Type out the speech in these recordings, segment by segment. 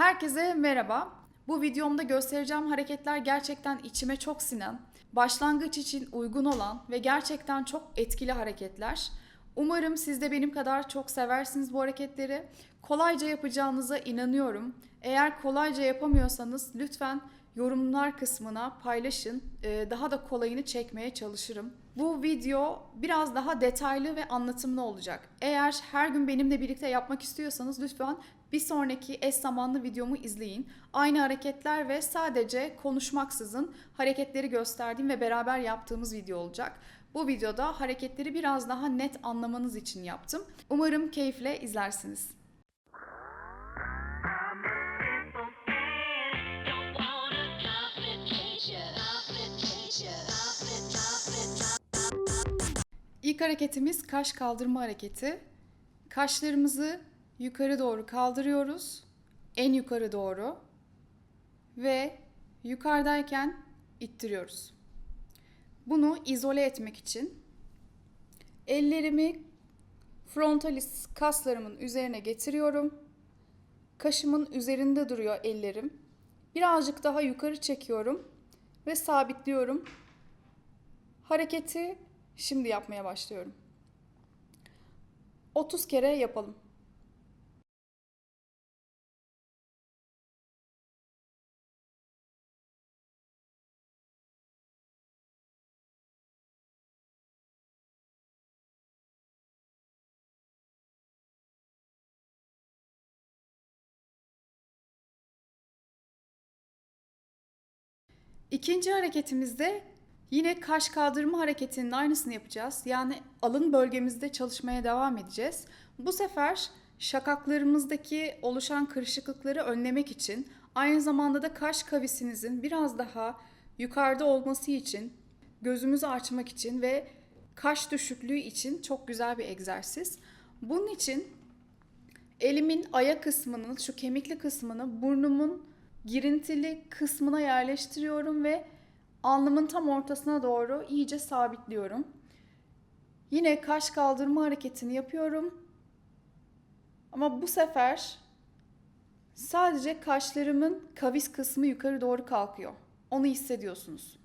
Herkese merhaba. Bu videomda göstereceğim hareketler gerçekten içime çok sinen, başlangıç için uygun olan ve gerçekten çok etkili hareketler. Umarım siz de benim kadar çok seversiniz bu hareketleri. Kolayca yapacağınıza inanıyorum. Eğer kolayca yapamıyorsanız lütfen yorumlar kısmına paylaşın. Ee, Daha da kolayını çekmeye çalışırım. Bu video biraz daha detaylı ve anlatımlı olacak. Eğer her gün benimle birlikte yapmak istiyorsanız lütfen bir sonraki eş zamanlı videomu izleyin. Aynı hareketler ve sadece konuşmaksızın hareketleri gösterdiğim ve beraber yaptığımız video olacak. Bu videoda hareketleri biraz daha net anlamanız için yaptım. Umarım keyifle izlersiniz. İlk hareketimiz kaş kaldırma hareketi. Kaşlarımızı yukarı doğru kaldırıyoruz. En yukarı doğru. Ve yukarıdayken ittiriyoruz. Bunu izole etmek için ellerimi frontalis kaslarımın üzerine getiriyorum. Kaşımın üzerinde duruyor ellerim. Birazcık daha yukarı çekiyorum ve sabitliyorum. Hareketi şimdi yapmaya başlıyorum. 30 kere yapalım. İkinci hareketimizde yine kaş kaldırma hareketinin aynısını yapacağız. Yani alın bölgemizde çalışmaya devam edeceğiz. Bu sefer şakaklarımızdaki oluşan kırışıklıkları önlemek için aynı zamanda da kaş kavisinizin biraz daha yukarıda olması için, gözümüzü açmak için ve kaş düşüklüğü için çok güzel bir egzersiz. Bunun için elimin aya kısmını, şu kemikli kısmını burnumun girintili kısmına yerleştiriyorum ve alnımın tam ortasına doğru iyice sabitliyorum. Yine kaş kaldırma hareketini yapıyorum. Ama bu sefer sadece kaşlarımın kavis kısmı yukarı doğru kalkıyor. Onu hissediyorsunuz.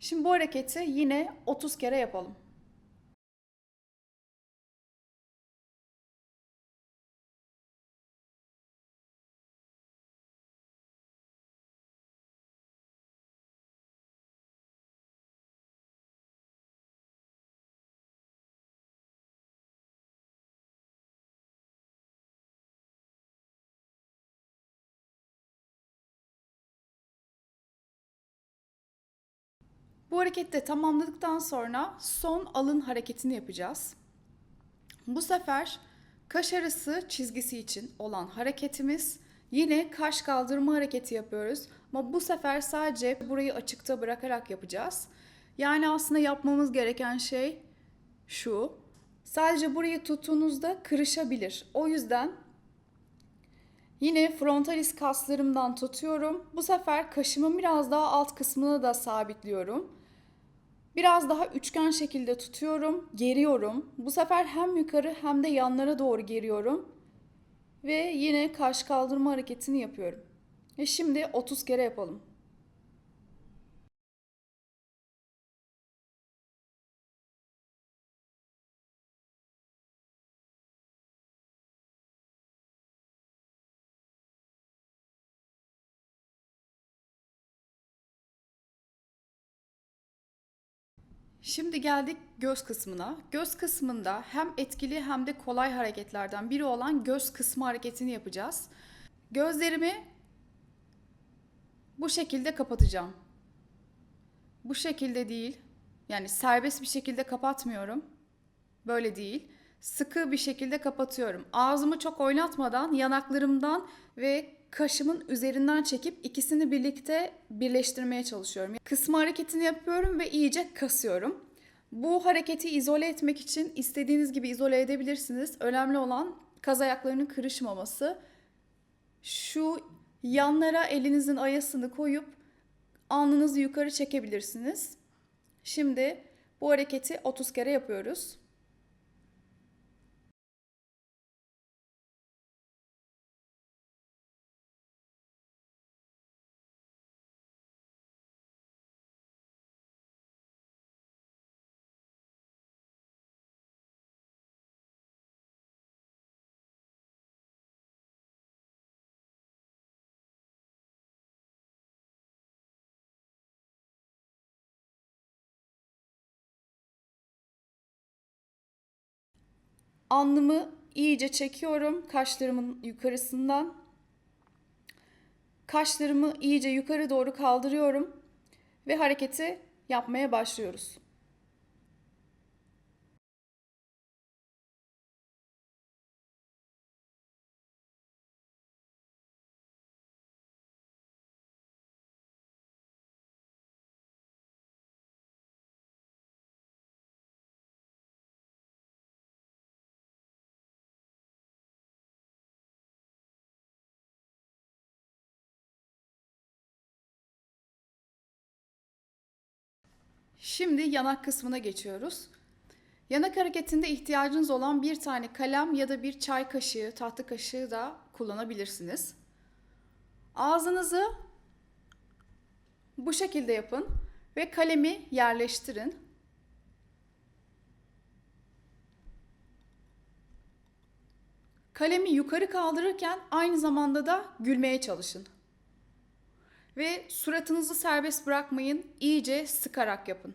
Şimdi bu hareketi yine 30 kere yapalım. Bu hareketi de tamamladıktan sonra son alın hareketini yapacağız. Bu sefer kaş arası çizgisi için olan hareketimiz yine kaş kaldırma hareketi yapıyoruz. Ama bu sefer sadece burayı açıkta bırakarak yapacağız. Yani aslında yapmamız gereken şey şu. Sadece burayı tuttuğunuzda kırışabilir. O yüzden Yine frontalis kaslarımdan tutuyorum. Bu sefer kaşımın biraz daha alt kısmına da sabitliyorum. Biraz daha üçgen şekilde tutuyorum, geriyorum. Bu sefer hem yukarı hem de yanlara doğru geriyorum. Ve yine kaş kaldırma hareketini yapıyorum. Ve şimdi 30 kere yapalım. Şimdi geldik göz kısmına. Göz kısmında hem etkili hem de kolay hareketlerden biri olan göz kısmı hareketini yapacağız. Gözlerimi bu şekilde kapatacağım. Bu şekilde değil. Yani serbest bir şekilde kapatmıyorum. Böyle değil. Sıkı bir şekilde kapatıyorum. Ağzımı çok oynatmadan yanaklarımdan ve kaşımın üzerinden çekip ikisini birlikte birleştirmeye çalışıyorum. Kısma hareketini yapıyorum ve iyice kasıyorum. Bu hareketi izole etmek için istediğiniz gibi izole edebilirsiniz. Önemli olan kaz ayaklarının kırışmaması. Şu yanlara elinizin ayasını koyup alnınızı yukarı çekebilirsiniz. Şimdi bu hareketi 30 kere yapıyoruz. Alnımı iyice çekiyorum kaşlarımın yukarısından. Kaşlarımı iyice yukarı doğru kaldırıyorum ve hareketi yapmaya başlıyoruz. Şimdi yanak kısmına geçiyoruz. Yanak hareketinde ihtiyacınız olan bir tane kalem ya da bir çay kaşığı, tahta kaşığı da kullanabilirsiniz. Ağzınızı bu şekilde yapın ve kalemi yerleştirin. Kalemi yukarı kaldırırken aynı zamanda da gülmeye çalışın. Ve suratınızı serbest bırakmayın, iyice sıkarak yapın.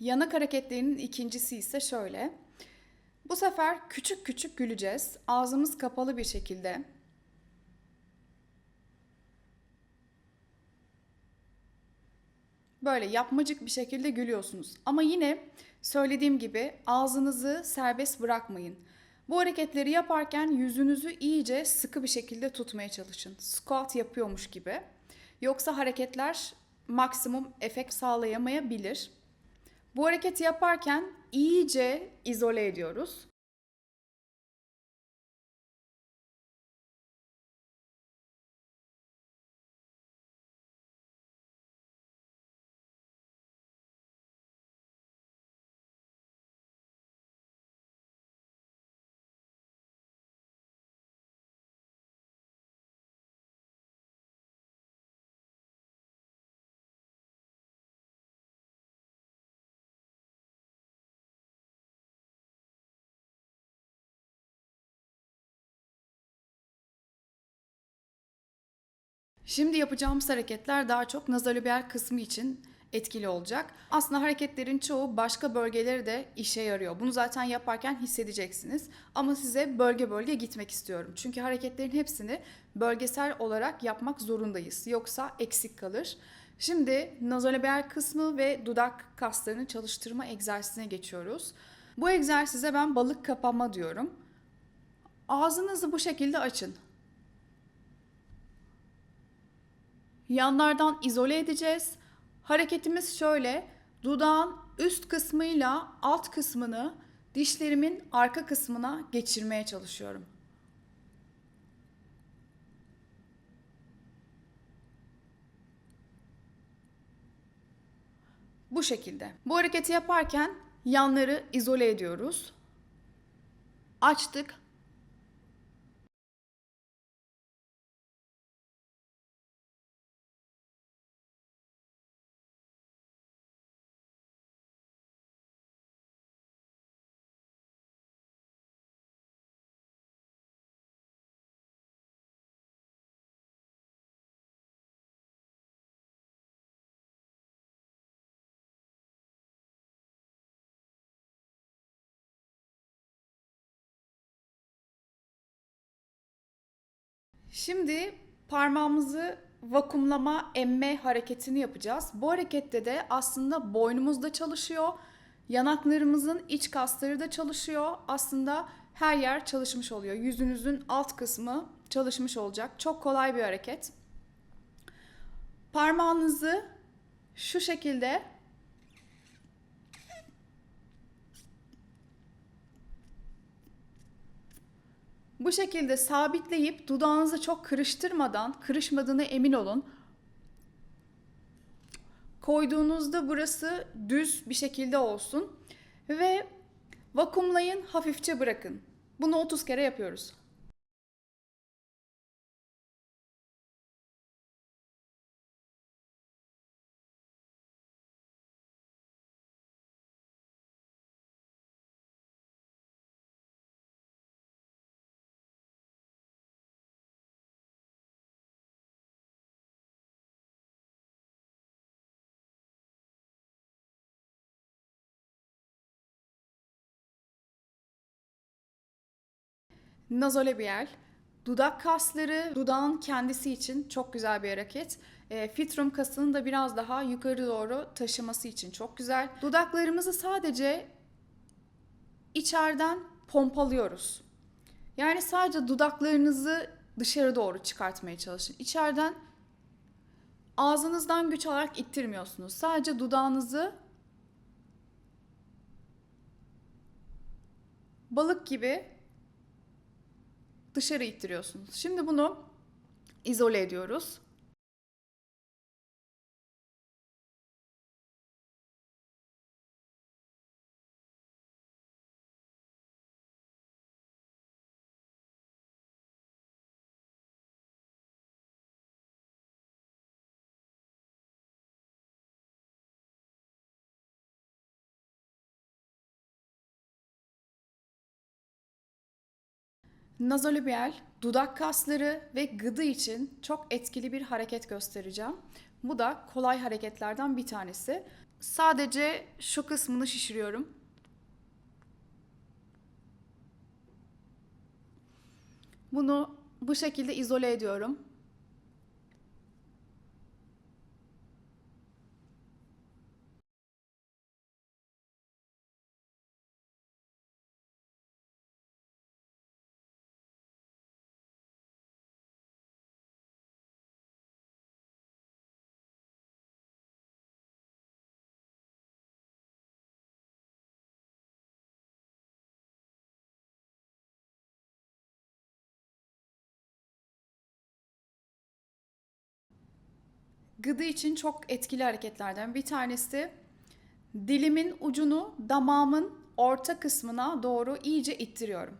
Yanak hareketlerinin ikincisi ise şöyle. Bu sefer küçük küçük güleceğiz. Ağzımız kapalı bir şekilde. Böyle yapmacık bir şekilde gülüyorsunuz. Ama yine söylediğim gibi ağzınızı serbest bırakmayın. Bu hareketleri yaparken yüzünüzü iyice sıkı bir şekilde tutmaya çalışın. Squat yapıyormuş gibi. Yoksa hareketler maksimum efekt sağlayamayabilir. Bu hareketi yaparken iyice izole ediyoruz. Şimdi yapacağımız hareketler daha çok nazolibiyal kısmı için etkili olacak. Aslında hareketlerin çoğu başka bölgeleri de işe yarıyor. Bunu zaten yaparken hissedeceksiniz. Ama size bölge bölge gitmek istiyorum. Çünkü hareketlerin hepsini bölgesel olarak yapmak zorundayız. Yoksa eksik kalır. Şimdi nazolibiyal kısmı ve dudak kaslarını çalıştırma egzersizine geçiyoruz. Bu egzersize ben balık kapama diyorum. Ağzınızı bu şekilde açın. Yanlardan izole edeceğiz. Hareketimiz şöyle. Dudağın üst kısmıyla alt kısmını dişlerimin arka kısmına geçirmeye çalışıyorum. Bu şekilde. Bu hareketi yaparken yanları izole ediyoruz. Açtık, Şimdi parmağımızı vakumlama, emme hareketini yapacağız. Bu harekette de aslında boynumuz da çalışıyor. Yanaklarımızın iç kasları da çalışıyor. Aslında her yer çalışmış oluyor. Yüzünüzün alt kısmı çalışmış olacak. Çok kolay bir hareket. Parmağınızı şu şekilde Bu şekilde sabitleyip dudağınızı çok kırıştırmadan, kırışmadığına emin olun. Koyduğunuzda burası düz bir şekilde olsun ve vakumlayın, hafifçe bırakın. Bunu 30 kere yapıyoruz. Nazolabial, dudak kasları, dudağın kendisi için çok güzel bir hareket. E, fitrum kasını da biraz daha yukarı doğru taşıması için çok güzel. Dudaklarımızı sadece içeriden pompalıyoruz. Yani sadece dudaklarınızı dışarı doğru çıkartmaya çalışın. İçeriden ağzınızdan güç alarak ittirmiyorsunuz. Sadece dudağınızı balık gibi dışarı ittiriyorsunuz. Şimdi bunu izole ediyoruz. Nazolabial, dudak kasları ve gıdı için çok etkili bir hareket göstereceğim. Bu da kolay hareketlerden bir tanesi. Sadece şu kısmını şişiriyorum. Bunu bu şekilde izole ediyorum. Gıdı için çok etkili hareketlerden bir tanesi dilimin ucunu damağımın orta kısmına doğru iyice ittiriyorum.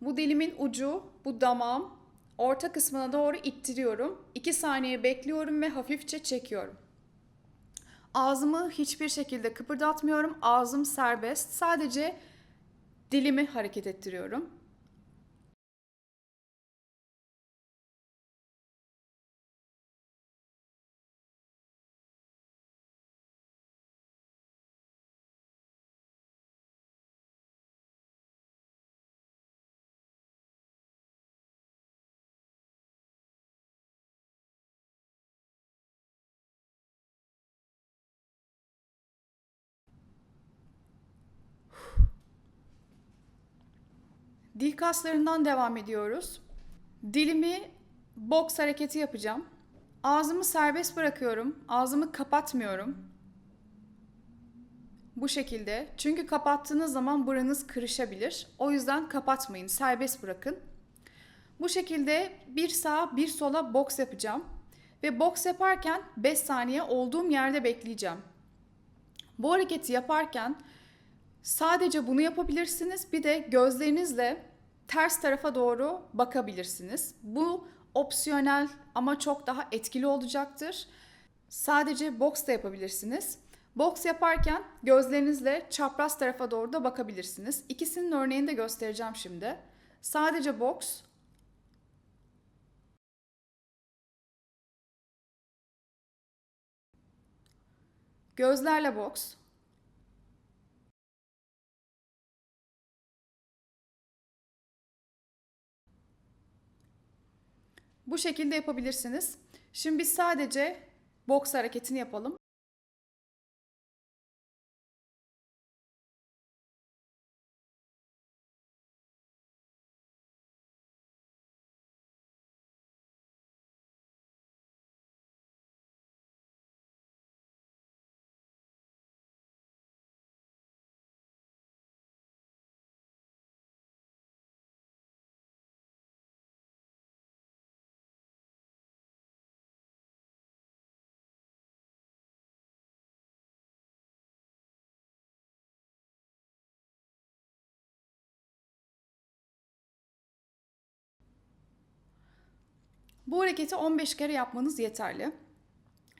Bu dilimin ucu, bu damağım orta kısmına doğru ittiriyorum. 2 saniye bekliyorum ve hafifçe çekiyorum. Ağzımı hiçbir şekilde kıpırdatmıyorum. Ağzım serbest. Sadece dilimi hareket ettiriyorum. Dil kaslarından devam ediyoruz. Dilimi boks hareketi yapacağım. Ağzımı serbest bırakıyorum. Ağzımı kapatmıyorum. Bu şekilde. Çünkü kapattığınız zaman buranız kırışabilir. O yüzden kapatmayın. Serbest bırakın. Bu şekilde bir sağa bir sola boks yapacağım. Ve boks yaparken 5 saniye olduğum yerde bekleyeceğim. Bu hareketi yaparken Sadece bunu yapabilirsiniz. Bir de gözlerinizle ters tarafa doğru bakabilirsiniz. Bu opsiyonel ama çok daha etkili olacaktır. Sadece boks da yapabilirsiniz. Boks yaparken gözlerinizle çapraz tarafa doğru da bakabilirsiniz. İkisinin örneğini de göstereceğim şimdi. Sadece boks Gözlerle boks. Bu şekilde yapabilirsiniz. Şimdi biz sadece boks hareketini yapalım. Bu hareketi 15 kere yapmanız yeterli.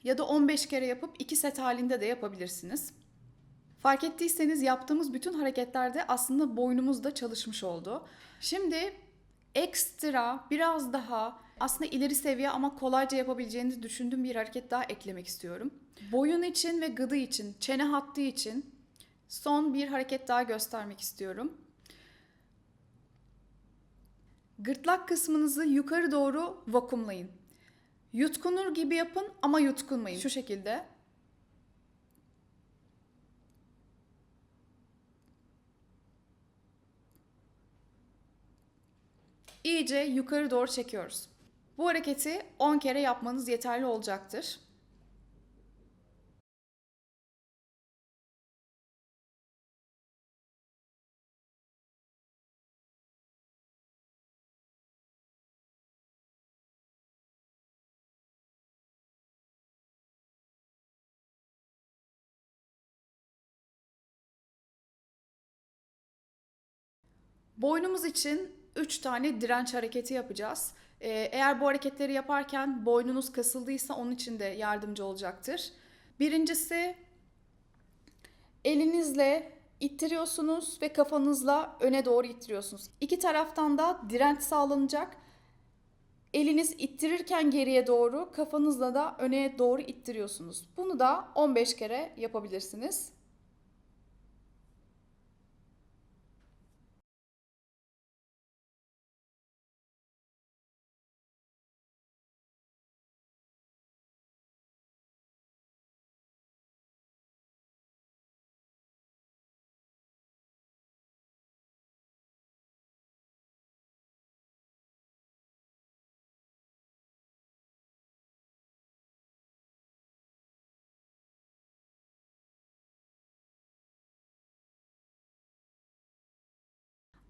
Ya da 15 kere yapıp 2 set halinde de yapabilirsiniz. Fark ettiyseniz yaptığımız bütün hareketlerde aslında boynumuz da çalışmış oldu. Şimdi ekstra biraz daha aslında ileri seviye ama kolayca yapabileceğinizi düşündüğüm bir hareket daha eklemek istiyorum. Boyun için ve gıdı için, çene hattı için son bir hareket daha göstermek istiyorum. Gırtlak kısmınızı yukarı doğru vakumlayın. Yutkunur gibi yapın ama yutkunmayın. Şu şekilde. İyice yukarı doğru çekiyoruz. Bu hareketi 10 kere yapmanız yeterli olacaktır. Boynumuz için 3 tane direnç hareketi yapacağız. Ee, eğer bu hareketleri yaparken boynunuz kasıldıysa onun için de yardımcı olacaktır. Birincisi elinizle ittiriyorsunuz ve kafanızla öne doğru ittiriyorsunuz. İki taraftan da direnç sağlanacak. Eliniz ittirirken geriye doğru, kafanızla da öne doğru ittiriyorsunuz. Bunu da 15 kere yapabilirsiniz.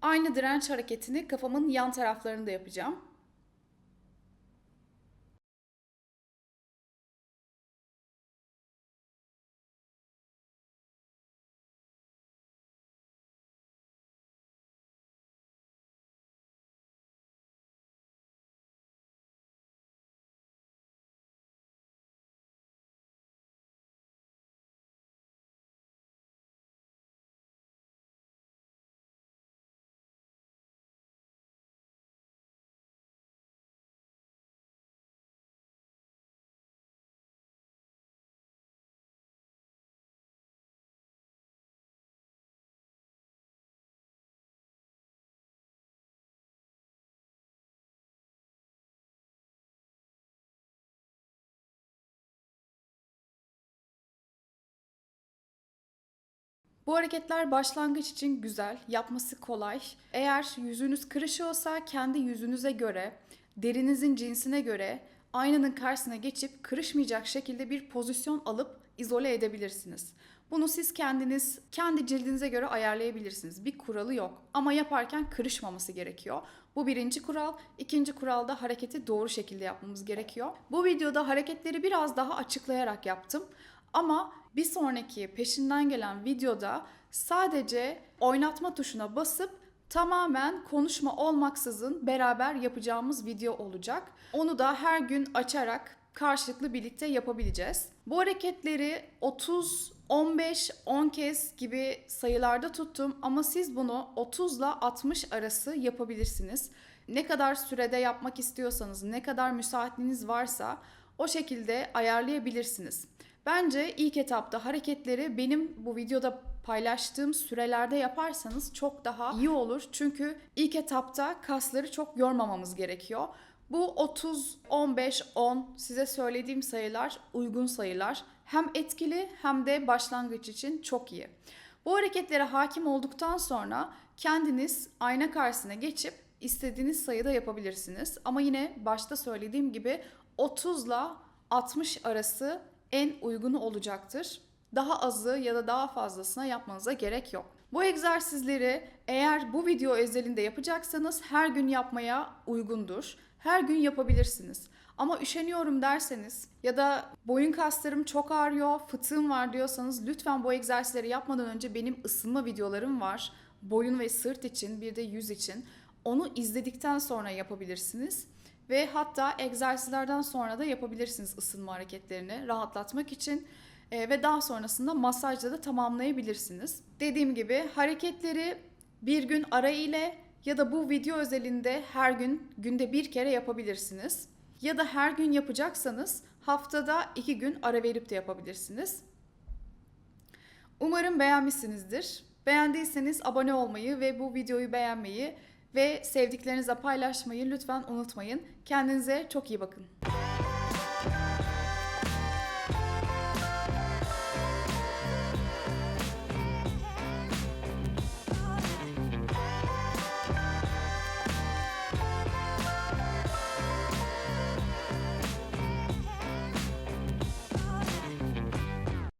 Aynı direnç hareketini kafamın yan taraflarında yapacağım. Bu hareketler başlangıç için güzel, yapması kolay. Eğer yüzünüz kırışıyorsa kendi yüzünüze göre, derinizin cinsine göre aynanın karşısına geçip kırışmayacak şekilde bir pozisyon alıp izole edebilirsiniz. Bunu siz kendiniz kendi cildinize göre ayarlayabilirsiniz. Bir kuralı yok ama yaparken kırışmaması gerekiyor. Bu birinci kural. İkinci kuralda hareketi doğru şekilde yapmamız gerekiyor. Bu videoda hareketleri biraz daha açıklayarak yaptım. Ama bir sonraki peşinden gelen videoda sadece oynatma tuşuna basıp tamamen konuşma olmaksızın beraber yapacağımız video olacak. Onu da her gün açarak karşılıklı birlikte yapabileceğiz. Bu hareketleri 30, 15, 10 kez gibi sayılarda tuttum ama siz bunu 30 ile 60 arası yapabilirsiniz. Ne kadar sürede yapmak istiyorsanız, ne kadar müsaitliğiniz varsa o şekilde ayarlayabilirsiniz. Bence ilk etapta hareketleri benim bu videoda paylaştığım sürelerde yaparsanız çok daha iyi olur. Çünkü ilk etapta kasları çok yormamamız gerekiyor. Bu 30, 15, 10 size söylediğim sayılar uygun sayılar. Hem etkili hem de başlangıç için çok iyi. Bu hareketlere hakim olduktan sonra kendiniz ayna karşısına geçip istediğiniz sayıda yapabilirsiniz. Ama yine başta söylediğim gibi 30 ile 60 arası en uygunu olacaktır. Daha azı ya da daha fazlasına yapmanıza gerek yok. Bu egzersizleri eğer bu video özelinde yapacaksanız her gün yapmaya uygundur. Her gün yapabilirsiniz. Ama üşeniyorum derseniz ya da boyun kaslarım çok ağrıyor, fıtığım var diyorsanız lütfen bu egzersizleri yapmadan önce benim ısınma videolarım var. Boyun ve sırt için bir de yüz için. Onu izledikten sonra yapabilirsiniz. Ve hatta egzersizlerden sonra da yapabilirsiniz ısınma hareketlerini rahatlatmak için. Ee, ve daha sonrasında masajla da tamamlayabilirsiniz. Dediğim gibi hareketleri bir gün ara ile ya da bu video özelinde her gün günde bir kere yapabilirsiniz. Ya da her gün yapacaksanız haftada iki gün ara verip de yapabilirsiniz. Umarım beğenmişsinizdir. Beğendiyseniz abone olmayı ve bu videoyu beğenmeyi ve sevdiklerinizle paylaşmayı lütfen unutmayın. Kendinize çok iyi bakın.